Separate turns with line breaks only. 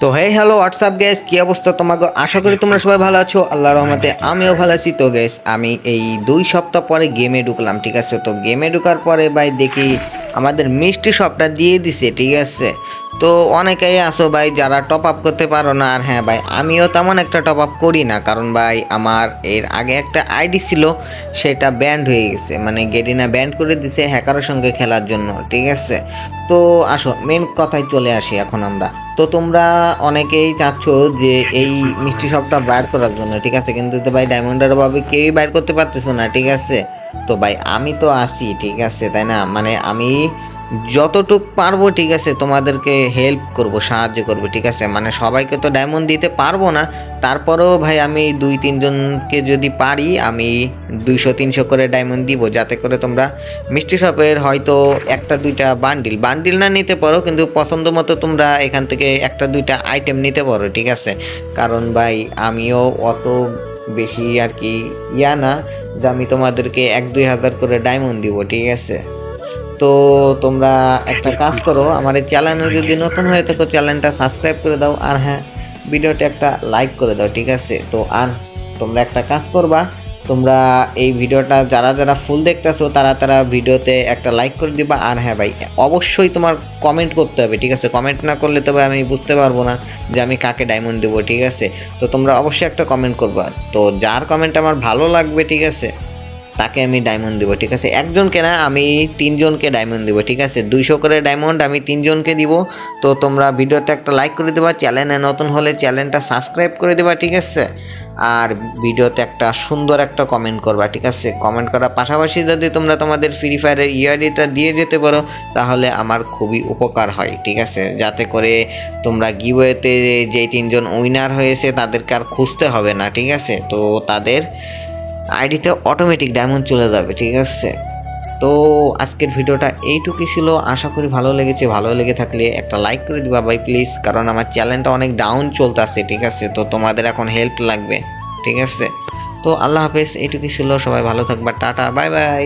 তো hey hello what's up guys কী অবস্থা তোমাকে আশা করি তোমরা সবাই ভালো আছো। আল্লাহ রহমতে আমিও ভালো আছি। তো গ্যাস আমি এই দুই সপ্তাহ পরে গেমে ঢুকলাম, ঠিক আছে? তো গেমে ঢুকার পরে ভাই দেখি আমাদের মিষ্টি শপটা দিয়ে দিছে, ঠিক আছে? তো অনেকেই আসো ভাই যারা টপ আপ করতে পারো না। আর হ্যাঁ ভাই, আমিও তেমন একটা টপ আপ করি না। কারণ ভাই, আমার এর আগে একটা আইডি ছিল, সেটা ব্যান্ড হয়ে গেছে। মানে গেরিনা ব্যান্ড করে দিছে হ্যাকারের সঙ্গে খেলার জন্য, ঠিক আছে? তো আসো মেন কথায় চলে আসি এখন আমরা। তো তোমরা অনেকেই চাচ্ছ যে এই মিষ্টি শপটা বাইর করার জন্য, ঠিক আছে? কিন্তু তো ভাই ডায়মন্ডের অভাবে কেউই বাইর করতে পারতেছো না, ঠিক আছে? তো ভাই, আমি তো আসি ঠিক আছে, তাই না? মানে আমি যতটুক পারব, ঠিক আছে, তোমাদেরকে হেল্প করব, সাহায্য করব, ঠিক আছে? মানে সবাইকে তো ডায়মন্ড দিতে পারব না। তারপরেও ভাই, আমি দুই, তিনজনকে যদি পারি, আমি দুইশো, তিনশো করে ডায়মন্ড দিব, যাতে করে তোমরা মিষ্টি শপের হয়তো একটা, দুইটা বান্ডিল বান্ডিল না নিতে পারো, কিন্তু পছন্দ মতো তোমরা এখান থেকে একটা, দুইটা আইটেম নিতে পারো, ঠিক আছে? কারণ ভাই, আমিও অত বেশি আর কি ইয়া না যে আমি তোমাদেরকে এক, দুই হাজার করে ডায়মন্ড দিব, ঠিক আছে? তো তোমরা একটা কাজ করো, আমার এই চ্যানেলে যদি নতুন হয়ে থাকো চ্যানেলটা সাবস্ক্রাইব করে দাও। আর হ্যাঁ ভিডিওটা একটা লাইক করে দাও, ঠিক আছে? তো আর তোমরা একটা কাজ করবা, তোমরা এই ভিডিওটা যারা যারা ফুল দেখতেছো, তারা তারা ভিডিওতে একটা লাইক করে দিবা। আর হ্যাঁ ভাই, অবশ্যই তোমার কমেন্ট করতে হবে, ঠিক আছে? কমেন্ট না করলে তবে আমি বুঝতে পারব না যে আমি কাকে ডায়মন্ড দেবো, ঠিক আছে? তো তোমরা অবশ্যই একটা কমেন্ট করবা। তো যার কমেন্ট আমার ভালো লাগবে, ঠিক আছে তাকে আমি ডায়মন্ড দিব, ঠিক আছে? একজনকে না, আমি তিনজনকে ডায়মন্ড দিব, ঠিক আছে? দুইশো করে ডায়মন্ড আমি তিনজনকে দিব। তো তোমরা ভিডিওতে একটা লাইক করে দেবা চ্যানেলে নতুন হলে চ্যানেলটা সাবস্ক্রাইব করে দেবা, ঠিক আছে? আর ভিডিওতে একটা সুন্দর একটা কমেন্ট করবা, ঠিক আছে? কমেন্ট করার পাশাপাশি যদি তোমরা তোমাদের ফ্রি ফায়ারের ইয়ারডিটা দিয়ে যেতে পারো, তাহলে আমার খুবই উপকার হয়, ঠিক আছে? যাতে করে তোমরা গিওয়েতে যে তিনজন উইনার হয়েছে, তাদেরকে আর খুঁজতে হবে না, ঠিক আছে? তো তাদের আইডিতে অটোমেটিক ডায়মন্ড চলে যাবে, ঠিক আছে? তো আজকের ভিডিওটা এইটুকুই ছিল। আশা করি ভালো লেগেছে। ভালো লেগে থাকলে একটা লাইক করে দিবা ভাই প্লিজ কারণ আমার চ্যানেলটা অনেক ডাউন চলতেছে, ঠিক আছে? তো তোমাদের এখন হেল্প লাগবে, ঠিক আছে? তো আল্লাহ হাফেজ, এইটুকুই ছিল। সবাই ভালো থাকবা। Tata bye bye